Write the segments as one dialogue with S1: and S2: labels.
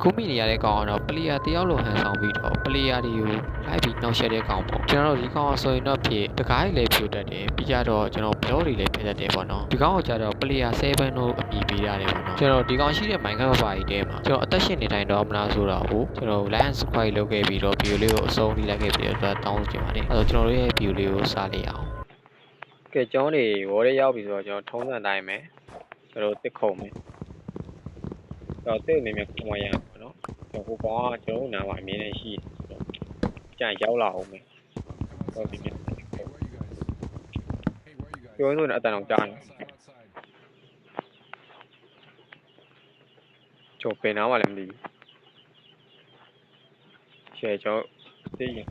S1: အခုမိနေရတဲ့ကောင်ကတော့ပလီယာတယောက်လိုဟန်ဆောင်ပြီးတော့ပလီယာတွေကိုလိုက်ပြီးနှောက်ယှက်တဲ့ကောင်ပေါ့ကျွန်တော်တို့ဒီကောင်ဆိုရင်တော့ဖြစ်တကားကြီးလည်းဖြိုတတ်တယ်ပြီးကြတော့ကျွန်တော်ဘလော့တွေလည်းဖျက်တတ်တယ်ပေါ့နော်ဒီကောင်ကကြတော့ပလီယာ7လို့အမည်ပေးရတယ်ပေါ့နော်ကျွန်တော်ဒီကောင်ရှိတဲ့ Minecraft ဘာကြီးတဲမှာကျွန်တော်အသက်ရှင်နေတိုင်းတော့မလားဆိုတော့ဟိုကျွန်တော် Lion Squad လုပ်ခဲ့ပြီးတော့ view လေးကိုအဆုံးထိလိုက်ခဲ့ပြီးတော့တောင်းချင်ပါတယ်အဲ့တော့ကျွန်တော်တို့ရဲ့ view လေးကိုစားလိုက်အောင်
S2: ကဲကျောင်းနေဝေါ်ရဲရောက်ပြီဆိုတော့ကျွန်တော်ထုံးစံတိုင်းပဲကျွန်တော်တစ်ခုံမယ် တော့တစ်အနေနဲ့ခုံရရပါတော့ကျွန်တော်ဟိုကောင်ကကျွန်တော်နားမှာအမြင်နဲ့ရှိတယ်ကြာရောက်လာအောင်မယ်တော့ဒီမြင်ပြောဆိုရင်အတန်အောင်ကြားနေကျွန်တော်ပင်နားမှလည်းမသိဘူးရှယ်ကျွန်တော်သိရင်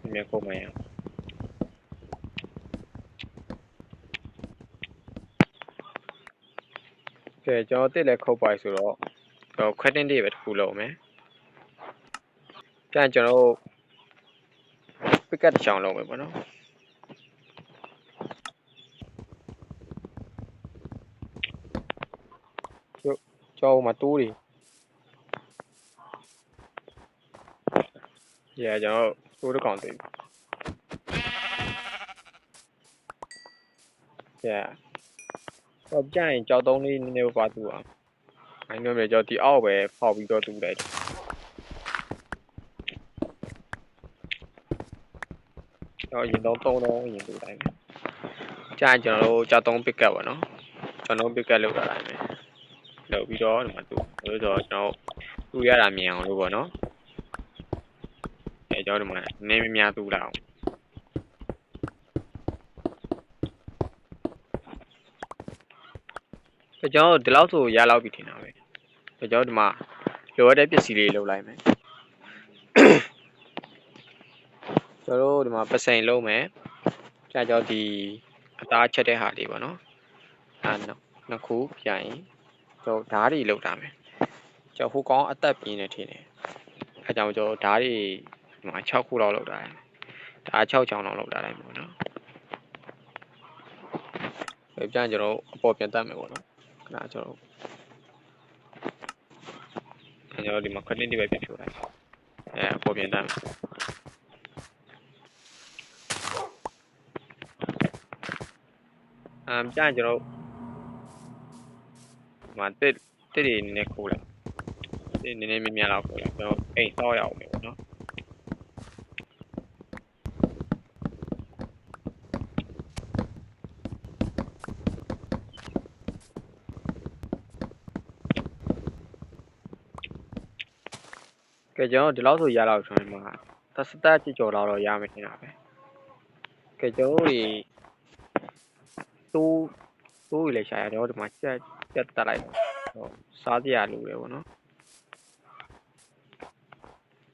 S2: ဒီမြခုံမရအောင်ကဲကျွန်တော်တစ်လည်းခုတ်ပါဆိုတော့ ကျွန်တော် credit တွေပဲတစ်ခုလုပ်မယ်။ပြန်ကျွန်တော်တို့ pick up တစ်ချောင်းလုပ်မယ်ပေါ့နော်။ကျွန်တော်ဟိုမှာတိုးတွေ။ Yeah ကျွန်တော်တိုးတစ်ကောင်သိပြီ။ Yeah တော့ကြရင်ကြောက်တုံးလေးနည်းနည်းပါးပါတူအောင်။ အဲ့တော့လည်းကြောက်ဒီအောက်ပဲဖောက်ပြီးတော့တူလိုက်တယ်။တော့ရင်တော့တုံးတော့ရင်တူလိုက်မယ်။ကြာရင်ကျွန်တော်တို့ကြောက်တုံး pick up ပါနော်။ကျွန်တော် pick up လောက်တာလိုက်မယ်။လောက်ပြီးတော့ဒီမှာတူလို့ဆိုတော့ကျွန်တော်တူရတာမြင်အောင်လို့ပေါ့နော်။အဲကျွန်တော်ဒီမှာနည်းများတူလာအောင်။ကျွန်တော်တို့ဒီလောက်ဆိုရလောက်ပြီထင်တာပဲ။ ကျွန်တော်တို့ဒီမှာလိုရတဲ့ပစ္စည်းလေးလုပ်လိုက်မယ်။ကျွန်တော်တို့ဒီမှာပစိန်လုံးမယ်။ကြာကြောဒီအသားချက်တဲ့ဟာလေးပေါ့နော်။အဲနှစ်နှစ်ခုပြရင်ကျွန်တော်ဓာတ်တွေလောက်တာမယ်။ကျွန်တော်ဟိုကောင်အသက်ပြင်းနေထင်တယ်။အဲကြောင့်ကျွန်တော်ဓာတ်တွေဒီမှာ6ခုလောက်လောက်တာတယ်။ဒါ6ချောင်းလောက်လောက်တာလိုက်ပေါ့နော်။အဲပြန်ကျွန်တော်အပေါ်ပြန်တက်မယ်ပေါ့နော်။ခဏကျွန်တော်အဲ ကျွန်တော်ဒီမှာ credit တွေပဲပြဖြိုလိုက်အဲပေါ်ပြန်တမ်းအမ်ကြာရင်ကျွန်တော်ဒီမှာတစ်တစ်တွေနည်းနည်းခိုးလိုက်တစ်နည်းနည်းမြများလောက်ခိုးလိုက်ကျွန်တော်အိမ်စောက်ရအောင် ကဲကျွန်တော်ဒီလောက်ဆိုရလောက်ဆိုရင်မှာသက်စတက်ကြကြော်လောက်တော့ရမယ်ထင်တာပဲကဲကျွန်တော်တို့တိုးတိုးရလေရှာရတော့ဒီမှာကြက်ကြက်တက်လိုက်ဟောစားစရာလိုတယ်ပေါ့နော်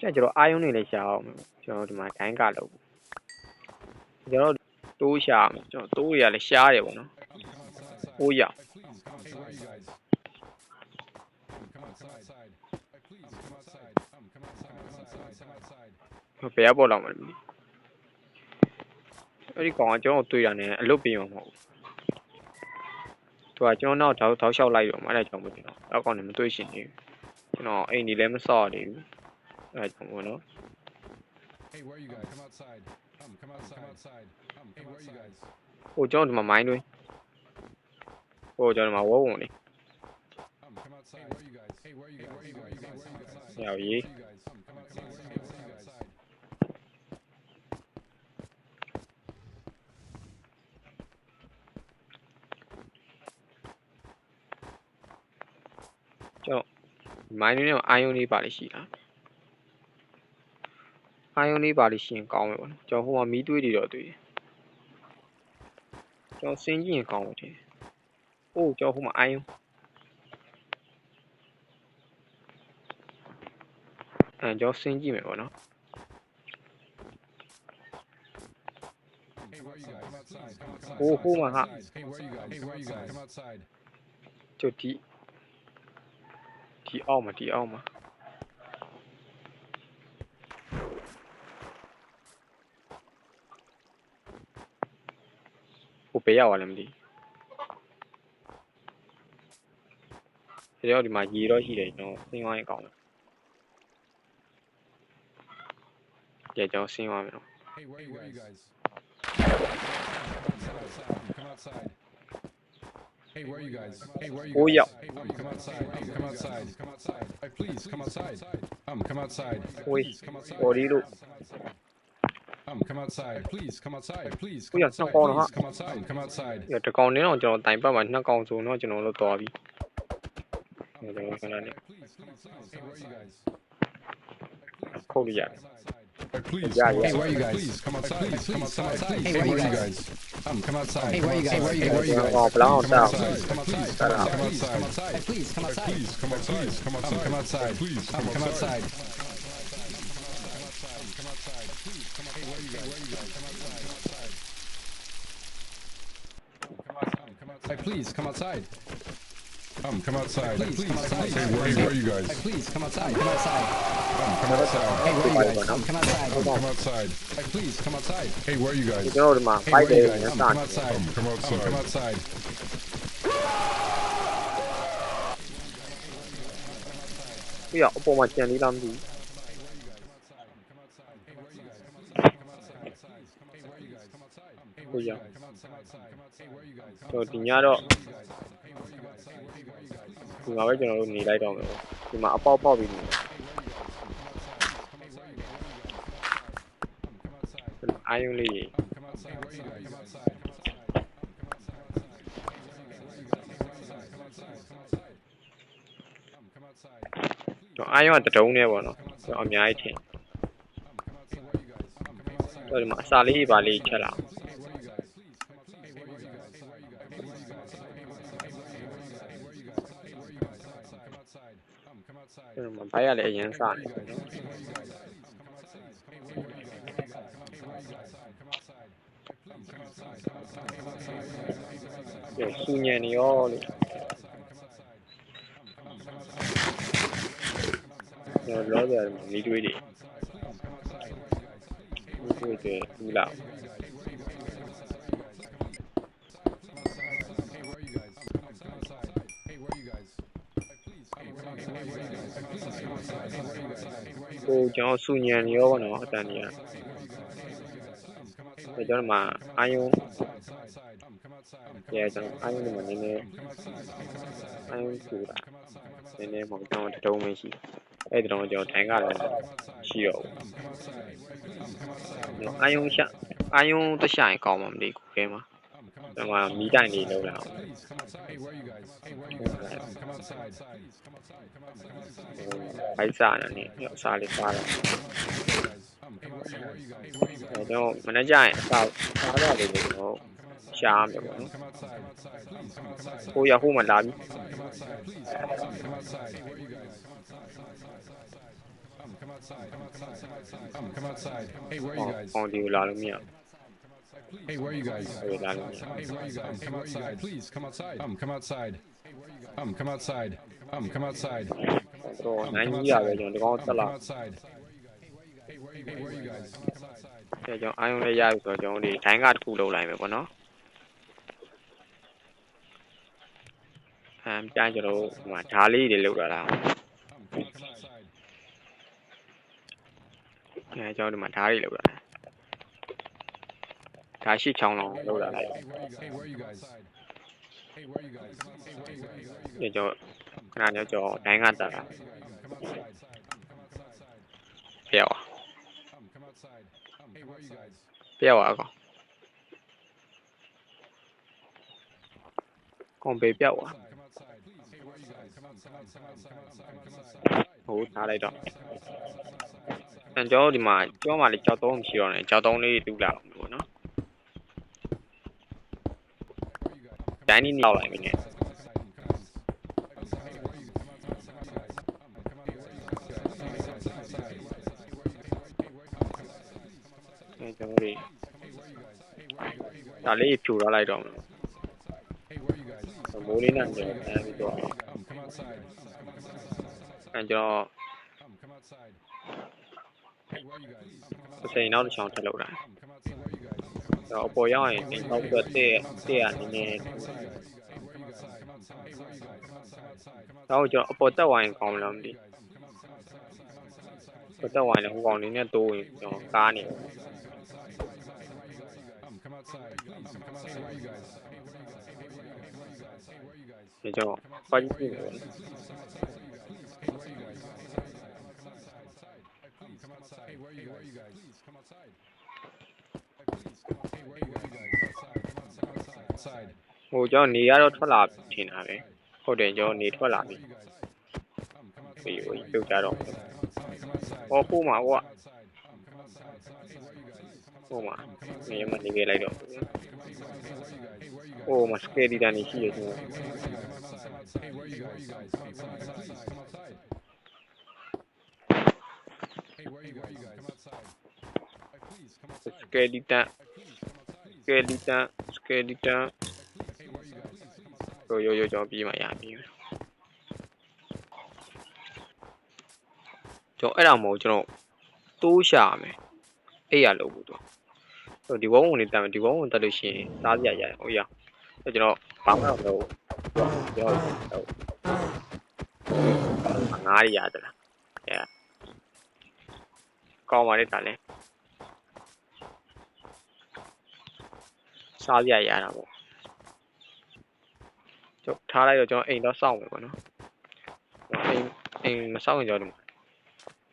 S2: ကြက်ကျွန်တော်အာယုံနေလေရှာအောင်မယ်ကျွန်တော်ဒီမှာဒိုင်းကလောက်ကျွန်တော်တိုးရှာအောင်ကျွန်တော်တိုးရလေရှားတယ်ပေါ့နော်တိုးရ ဘယ်ကပေါ်လောက်မလဲမသိဘူးအဲ့ဒီကောင်ကကျွန်တော်တွေ့ရတယ်အလုပ်ပြင်မှာမဟုတ်ဘူးသူကကျွန်တော်နောက်တောက်တောက်လျှောက်လိုက်တော့မှအဲ့ဒါကြောင့်မသိတော့အဲ့ကောင်နဲ့မတွေ့ရှင်နေဘူးကျွန်တော်အိမ်ဒီလည်းမစော့နေဘူးအဲ့ဒါကြောင့်ဘောနော်
S3: Hey, where are you guys? Come outside. Come, come outside. Come outside. Come, hey, where are you guys?
S2: ဟိုကျွန်တော်ဒီမှာမိုင်းတွင်းဟိုကျွန်တော်ဒီမှာဝုန်းဝုန်းနေ
S3: Come, come outside. Hey, where are you guys? Hey, where are you guys? Hey, where are you guys? Come outside.
S2: ဟောရေး
S3: Where are you guys? Come, come outside. Hey, where are you guys?
S2: မိုင်းတွင်းထဲမှာအာယုန်လေးပါလိရှိလားအာယုန်လေးပါလိရှိရင်ကောင်းမယ်ပေါ့နော်ကျွန်တော်ဟိုမှာမီးသွေးတွေတော့တွေ့တယ်ကျွန်တော်စင်းကြည့်ရင်ကောင်းမယ်ထင်တယ် အိုးကျွန်တော်ဟိုမှာအာယုန်အဲကျွန်တော်စင်းကြည့်မယ်ပေါ့နော်
S3: Hey, where are you guys? Come outside. Come outside.
S2: ဟိုဟိုမှာဟာ
S3: Hey, where are you guys? Hey, where are you guys? Come outside.
S2: ကျုပ်ဒီဒီအောက်မှာဒီအောက်မှာဟိုပေးရပါလဲမသိဒါကြောင့်ဒီမှာရေတော့ရှိတယ်ကျွန် တော်ဆင်းသွားရင်ကောင်းတယ်ကြည့်ကျွန်တော်ဆင်းသွားမယ်နော်
S3: Hey, where are you guys? Come outside. Hey, where are you guys? Hey, where are you
S2: Oh,
S3: guys?
S2: yeah.
S3: Hey, um, come outside. Um, come outside. Come outside. Hey, please, come outside. Um, come outside. Hey,
S2: Oi,
S3: please, come outside.
S2: ပေါ်ဒီလို့
S3: Um, come outside. Please, come outside. Please,
S2: Ui,
S3: come
S2: à,
S3: outside.
S2: sao con nó
S3: Please, come outside. Come outside.
S2: ဒီတကောင်နဲ့တော့ကျွန်တော်တိုင်ပတ်မှာနှစ်ကောင်ဆိုတော့ကျွန်တော်တို့တော်ပြီ
S3: Um,
S2: Yeah,
S3: come
S2: yeah,
S3: outside.
S2: yeah.
S3: Please, come outside. Hey, where are you guys?
S2: ခုတ်လို့ရတယ်
S3: Hey, Please,
S2: yeah, yeah.
S3: Hey, where are you guys? Please, come outside. Please, come outside. Please. Hey, where are you guys? Come, come outside. Hey, where are you guys? Where are you guys?
S2: Where are you guys?
S3: Come outside. Come outside. Please, come outside. Please, come outside.
S4: Please, come outside.
S3: Come outside. Please, come outside. Come. Come outside. Please, come outside. Hey. Come outside. Come outside. Please, come outside. Come, come outside. Hey, Please, please, come outside. Hey, where, are you, where are you guys?
S4: Please, come outside. Come outside.
S3: Come, come outside.
S4: Hey, where are you guys? Come, come outside.
S3: Come, come outside. Hey, please, come outside. Hey, where are you guys?
S2: Ignore them.
S3: Hey, where are you guys?
S2: Come,
S3: come outside. Come, come outside. Come, come outside.
S2: Ya, apa macam ni dalam tu? Oh, yeah. လားမသိဘူး
S3: Hey,
S2: where you
S3: guys? Come outside. Hey, where are you guys?
S2: ။ကျွန်တော်ဒီညတော့ဒီမှာပဲကျွန်တော်တို့နေလိုက်တော့မယ်ပေါ့။ဒီမှာအပေါက်ပေါက်ပြီးနေတယ်။အာယုံလေးကြီး
S3: Come outside. Where are you guys? Come outside. Um, come outside.
S2: ကျွန်တော်အာယုံကတတုံးနဲ့ပေါ့နော်။ကျွန်တော်အများကြီးထင်
S3: Hey, where are you guys? Um, come outside.
S2: ။ဆိုတော့ဒီမှာအစာလေးပါလေးချက်လာအောင်
S3: come outside. Come outside. Hey, where are you guys?
S2: ။ကျွန်တော်စူညံနေရောလို့
S3: Come outside. Um, come outside.
S2: ကျွန်တော်လောဆယ်မှာမီးတွေးတွေမီးတွေတွေဘူးလာ
S3: guys?
S2: ကိုကျွန်တော်စူညံနေရောပေါ့နော်အတန်ကြီးက
S3: Um, come outside.
S2: အဲကျွန်တော်မှာအာယုံ
S3: Outside. Um, come outside. Um,
S2: ရဲကျွန်တော်အာယုံဒီမှာနည်းနည်း
S3: come outside. Hey, come outside.
S2: အာယုံစူတာ
S3: Come outside.
S2: နည်းနည်းမဟုတ်ကျွန်တော်တတုံးမရှိအဲ့တုံးကျွန်တော်ထိုင်ကလည်းရှိတော့ဘူး
S3: Um, come outside. Um, come outside.
S2: ကျွန်တော်အာယုံရှာအာယုံတခြားရင်ကောင်းမှာမသိဘူးခဲမှာ
S3: Um, come
S2: ကျွန်
S3: outside.
S2: တော်မီးတိုင်နေလို့လာအောင်
S3: Please come outside. Hey, where are you guys? Hey, where are you guys? Um, come outside. Please come outside. Come outside. Come outside.
S2: ဘိုက်စားနေတယ်အစားလေးစားတယ်
S3: Um, come outside. Where are you guys? Hey, where are you guys?
S2: အဲကျွန်တော်မနေ့ကျရင်အစားစားတော့လေကျွန်တော်ရှားမယ်ပေါ့နော်
S3: Come outside. Please come outside.
S2: ကိုရဟိုးမှလာပြီ
S3: Come outside. Please um, come outside. Hey, where are you guys? Um, come outside. Come outside. Um, come outside. Hey, where are you guys?
S2: အောင်ဒီကိုလာလို့မရ
S3: Hey, where are you guys?
S2: ဘူးလာလို့မရ
S3: Hey, where are you guys? Come outside. Please come outside. Um, come outside. Um, come outside. Um, come outside.
S2: တော့နိုင်ကြီးရပဲကျွန်တော်ဒီကောင်တက်လာ
S3: Come outside. Hey, where are you guys?
S2: အဲကျွန်တော်အာယုံလေးရပြီဆိုတော့ကျွန်တော်ဒီဒိုင်းကတစ်ခုလုံးလိုက်မယ်ပေါ့နော်အမ်ပြန်ကျွန်တော်ဟိုမှာဓာလေးတွေလောက်လာတာ
S3: Um, come outside.
S2: အဲကျွန်တော်ဒီမှာဓာလေးလောက်လာ ဓာရှိချောင်းလုံးလောက်လာလိုက်
S3: Hey, where are you guys? Hey, where are you guys? Hey, where are you guys?
S2: အဲကျွန်တော်ခဏညကျွန်တော်ဒိုင်းကတက်လာ
S3: Um, come outside. Um, come outside.
S2: ပြောက်
S3: Um, come outside. Um, hey, where are you guys?
S2: ပြောက်ပါကောင်ကောင်ပေးပြောက်ပါ
S3: Come outside. Hey, where are you guys? Come outside. Come outside. Come outside.
S2: ဟိုထားလိုက်တော့အဲကျွန်တော်ဒီမှာကျောင်းမှာလေးကြောက်တုံးမရှိတော့နဲ့ကြောက်တုံးလေးတူလာအောင်ပေါ့နော် ဒိုင်းနီးလောက်လိုက်ပြီနဲ့အဲကျွန်တော်တို့ဒါလေးဖြူထားလိုက်တော့မယ်
S3: Hey, where are you guys?
S2: မိုးလေးနဲ့ကျွန်တော်တန်းပြီးတော့
S3: Um, come outside.
S2: အဲကျွန်တော်
S3: Um, come outside. Hey, where are you guys? Um, come
S2: ပ
S3: outside.
S2: စိန်နောက်တစ်ချောင်းထပ်လောက် opojai,
S3: niin kautta tie, tie, niin đâu cho
S2: opo tao hoài còn làm đi opo tao hoài là còn đến nhà tôi cho ca này để cho quanh
S3: Hey, where are you guys? Please come outside.
S2: ဟိုကျွန်တော်နေရတော့ထွက်လာထင်တာပဲဟုတ်တယ်ကျွန်တော်နေထွက်လာပြီ
S3: Um, come outside.
S2: ပြီးဟိုပြုတ်ကြတော့
S3: Come outside.
S2: ဟောဟိုမှာဟိုက
S3: Outside. Um, come outside. Hey, where you guys?
S2: ဟိုမှာနေမနေခဲ့လိုက်တော့
S3: Hey, where you guys?
S2: ဟိုမှာစကေဒီတန်နေရှိရကျွန်တော်
S3: Hey, where you guys? Come outside. Please, come outside. Hey, where you guys? Come outside. Hey, please, come
S2: စ
S3: outside.
S2: ကေဒီတန်
S3: Please, come outside.
S2: စကေဒီတန်စကေဒီတန်
S3: Hey, where you guys? Please, come outside.
S2: ရိုးရိုးရိုးကျွန်တော်ပြီးမှရပြီကျွန်တော်အဲ့ဒါမဟုတ်ကျွန်တော်တိုးရှာမယ်အဲ့ရလို့ဘူးတော့ဆိုဒီဘုံဝင်နေတက်မယ်ဒီဘုံဝင်တက်လို့ရှိရင်စားစရာရရဟုတ်ရအဲ့ကျွန်တော်ဘာမှမလုပ်ဘူးကျွန်တော်ဟုတ်ငါးရရတယ်လားအဲ့ကောင်းပါလေဒါလည်း စားစရာရတာပေါ့ကျွန်တော်ထားလိုက်တော့ကျွန်တော်အိမ်တော့စောင့်မယ်ပေါ့နော်ကျွန်တော်အိမ်အိမ်မစောင့်ရင်ကျွန်တော်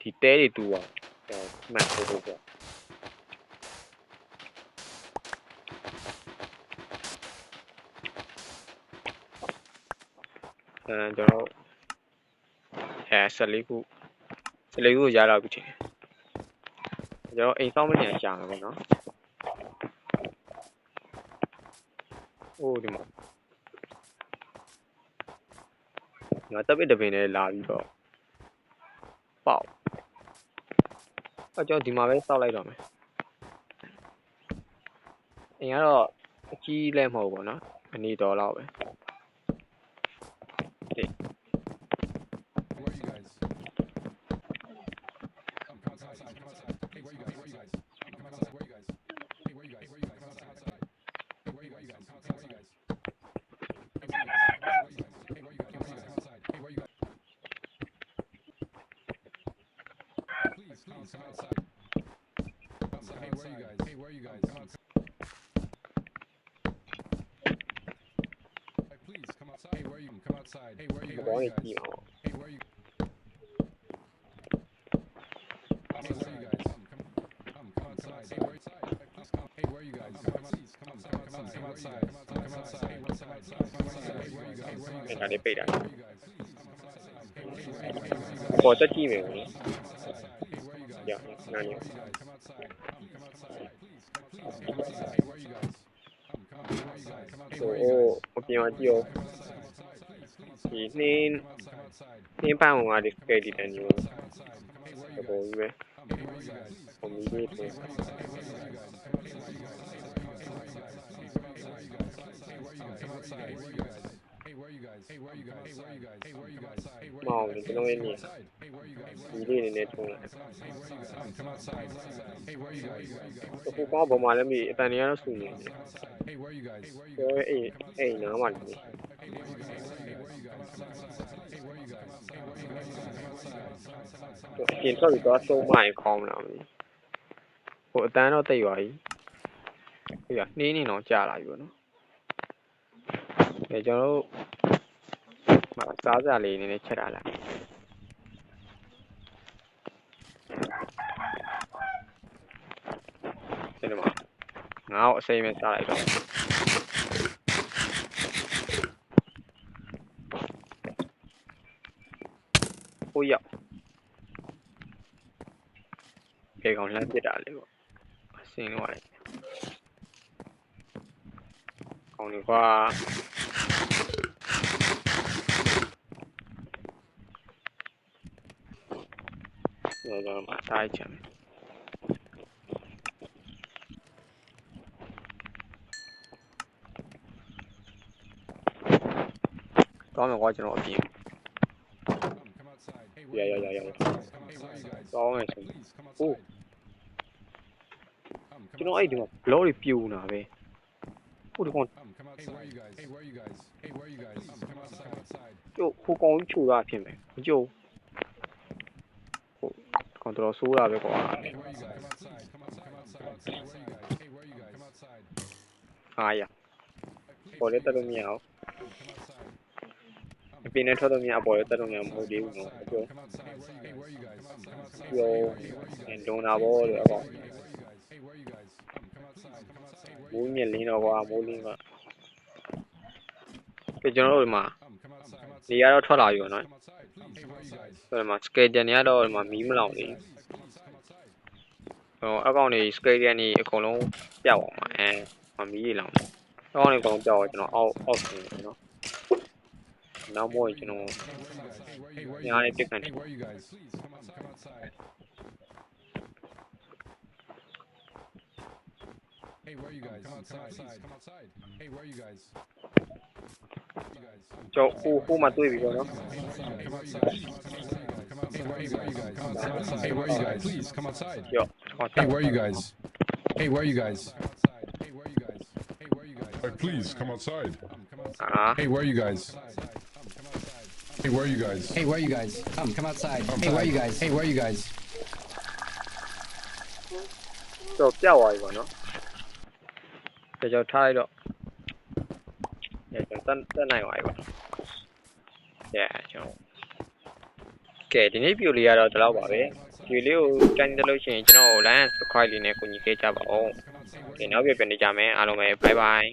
S2: ဒီတဲတွေတူအောင်ကျွန်တော်မှတ်ဖို့ပေါ့အဲကျွန်တော်အဲ14ခု14ခုကိုရတော့ပြီထင်တယ်ကျွန်တော်အိမ်စောင့်မနေရှာမယ်ပေါ့နော် အိုးဒီမှာငါတပ်ပစ်တပင်နဲ့လာပြီးတော့ပေါက်အကြောင်းဒီမှာပဲစောက်လိုက်တော့မယ်အင်ကတော့အကြီးလည်းမဟုတ်ဘူးပေါ့နော်အနေတော်တော့ပဲ
S3: Where you guys? Um, come outside. Come outside. Hey, where you guys? Where you guys? Um, come outside. Where you guys? Hey, where you guys? Where you guys? Come outside. Hey, where you guys? Come outside. Where you guys? Hey, where you guys? Hey, where you guys? Come outside. Hey, where you guys? Please, please, come outside. Come outside. Hey, where you guys? Hey, where you guys? Come outside. Hey, please, come outside. Hey, where you? Come outside. Hey, where you?
S2: ဒီ
S3: Where
S2: ကောင်း
S3: you
S2: ကြီး
S3: guys?
S2: ကြည့်အောင်
S3: Hey, where you? Hey, where you guys? Um, come, um, come outside. Hey, where outside? Hey, please come. Hey, where you guys? Come, please, come on, come outside. Come outside. Come outside. Hey, what's outside? Come outside. Hey, where you guys? Hey, where you
S2: အဲ့
S3: guys?
S2: ဒါလေးပိတ်တာ
S3: Where you guys? Please, come outside. Hey, where you guys? Hey, where you guys?
S2: အပေါ်တက်ကြည့်မယ်ပေါ့နော်
S3: Come outside. Hey, where you guys?
S2: ရနားနေ
S3: Where you guys? Come outside. Um, come outside. Please, please, come outside. Hey, where you guys? Um, come outside. Where you guys? Come outside.
S2: ဟို
S3: Where you guys?
S2: အပြင်မှာကြည့်အောင်
S3: Come outside. Please, come outside.
S2: ဒီနှင်း
S3: Come outside.
S2: နှင်းပန်းဝင်ကဒီစကေဒီတန်ကြီးပေါ့
S3: Come outside. Hey, where
S2: တ
S3: you
S2: ပုံ
S3: guys?
S2: ကြီးပဲ
S3: Um, hey, where you guys?
S2: ဟိုမီလေးတွေမောင်ကျွန်တော်ရဲ့နေဒီလေးနေနဲ့ထုံးလိုက်အခုကောင်းပုံမှန်လည်းမအတန်တွေကတော့ဆူနေတယ်ပြောရဲအိမ်အိမ်နားမှာနေအပြင်ထွက်ပြီးတော့သုံးမရင်ခေါင်းမလားမသိဟိုအတန်တော့တိတ်သွားပြီဟိုကနှင်းနေတော့ကြာလာပြီပေါ့နော် အဲကျွန်တော်တို့မစားစရာလေးနည်းနည်းချက်ထားလိုက်ဒီမှာငါ့ကိုအစိမ်းပဲစားလိုက်တော့ဟိုရောက်ဖေကောင်လှမ်းပစ်တာလေပေါ့အစင်းတော့လိုက်ကောင်းနေကွာတော့တော့မစားချင်ကောင်းမယ်ကွာ ကျွန်တော်အပြင်ရရရရကောင်းမယ်ဆိုအိုးကျွန်တော်အဲ့ဒီမှာ block တွေပြူနေတာပဲဟိုဒီကောင်
S3: Um, come outside. Hey, where you guys? Hey, where you guys? Hey, where you guys? Um, come outside. Come outside.
S2: ကျို့ဟိုကောင်ကြီးခြူတာဖြစ်မယ်မကြိုးဟို ကောင်တော်တော်ဆိုးတာပဲကွာ
S3: Hey, where you guys? Come outside. Come outside. Come outside. Hey, where you guys? Hey, where you guys? Come outside.
S2: အားရ
S3: Please,
S2: ပေါ်လည်းတက်လို့မရအောင်
S3: come outside.
S2: အပြင်နဲ့ထွက်လို့မရအပေါ်လည်းတက်လို့မရမဟုတ်သေးဘူးနော်မကြိုး
S3: Come outside. Hey, where you guys? Um, come outside.
S2: ပြောလွန်တာပေါ့လေအကောင်
S3: Hey, where you guys? Um, come outside. Come outside. Hey, where
S2: မိုးမြင့်လင်းတော့ကွာမိုးလင်းကပြကျွန်တော်တို့ဒီမှာ
S3: Um, come outside.
S2: နေရာတော့ထွက်လာပြီပေါ့နော်
S3: Come outside. Please. Hey, where you guys?
S2: ဆိုတော့ဒီမှာ skeleton တွေကတော့ဒီမှာမီးမလောင်သေး
S3: Please, come outside. Come outside.
S2: ဘူးဟိုအကောင်တွေ skeleton တွေအကုန်လုံးပြတ်အောင်ပါအဲမမီးတွေလောင်တယ်အကောင်တွေအကုန်လုံးပြတ်အောင်ကျွန်တော်အောက်အောက်ဆင်းတယ်နော်နောက်မို့ရင်ကျွန်တော်
S3: Hey, where you guys? Hey, where you
S2: ညားလေးပြစ်ကန်တ
S3: Hey,
S2: ယ်
S3: where you guys? Please come outside. Come outside. Hey, where you guys? Come outside. Come outside. Hey, where you guys? You guys.
S2: ကျော်ဟိုဟိုမှာတွေ့ပြီပေါ့နော်
S3: Come outside. Come outside. Hey, where you guys? Come outside. Hey, where you guys? Please come outside.
S2: ကျော်ဟောတ
S3: Hey, where you guys? Hey, where you guys? Hey, where you guys? Hey, where you guys?
S5: Hey, please come outside.
S2: အာ
S3: Hey, where you guys? Hey, where you guys?
S4: Hey, where you guys? Come, come outside. Hey, where you guys? Hey, where you guys?
S2: ကျော်ပြတ်သွားပြီပေါ့နော် ကျော်ကျော်ထားလိုက်တော့အဲကျွန်တော်တက်တက်နိုင်သွားပြီပေါ့ကဲကျွန်တော်ကဲဒီနေ့ view လေးကတော့ဒီလောက်ပါပဲ view လေးကိုကြိုက်တယ်လို့ရှိရင်ကျွန်တော် line subscribe လေးနဲ့ကူညီခဲ့ကြပါဦးဒီနောက်ပြပြန်နေကြမယ်အားလုံးပဲ bye bye